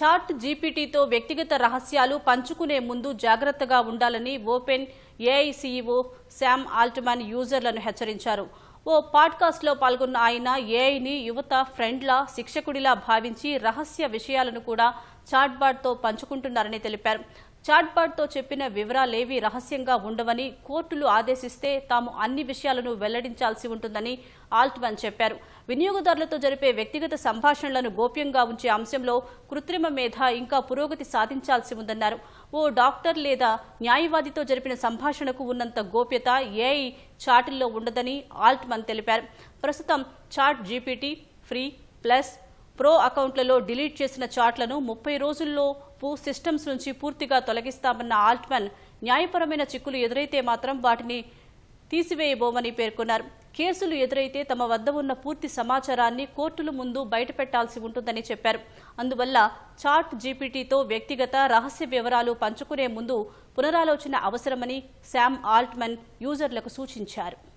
Chat జీపీటీతో వ్యక్తిగత రహస్యాలు పంచుకునే ముందు జాగ్రత్తగా ఉండాలని Open AI CEO Sam Altman యూజర్లను హెచ్చరించారు. ఓ పాడ్కాస్ట్లో పాల్గొన్న ఆయన ఏఐని యువత ఫ్రెండ్లా శిక్షకుడిలా భావించి రహస్య విషయాలను కూడా చాట్బాట్తో పంచుకుంటున్నారని తెలిపారు. చాట్బాట్తో చెప్పిన వివరాలేవీ రహస్యంగా ఉండవని కోర్టులు ఆదేశిస్తే తాము అన్ని విషయాలను వెల్లడించాల్సి ఉంటుందని ఆల్ట్మన్ చెప్పారు. వినియోగదారులతో జరిపే వ్యక్తిగత సంభాషణలను గోప్యంగా ఉంచే అంశంలో కృత్రిమ మేధ ఇంకా పురోగతి సాధించాల్సి ఉందన్నారు. ఓ డాక్టర్ లేదా న్యాయవాదితో జరిపిన సంభాషణకు ఉన్నంత గోప్యత ఏఐ చాటిల్లో ఉండదని ఆల్ట్మన్ తెలిపారు. ప్రస్తుతం Chat GPT free plus pro అకౌంట్లలో డిలీట్ చేసిన చాట్లను ముప్పై రోజుల్లో సిస్టమ్స్ నుంచి పూర్తిగా తొలగిస్తామన్న ఆల్ట్మన్ న్యాయపరమైన చిక్కులు ఎదురైతే మాత్రం వాటిని తీసివేయబోమని పేర్కొన్నారు. కేసులు ఎదురైతే తమ వద్ద ఉన్న పూర్తి సమాచారాన్ని కోర్టుల ముందు బయటపెట్టాల్సి ఉంటుందని చెప్పారు. అందువల్ల చాట్ జీపీటీతో వ్యక్తిగత రహస్య వివరాలు పంచుకునే ముందు పునరాలోచన అవసరమని శామ్ ఆల్ట్మన్ యూజర్లకు సూచించారు.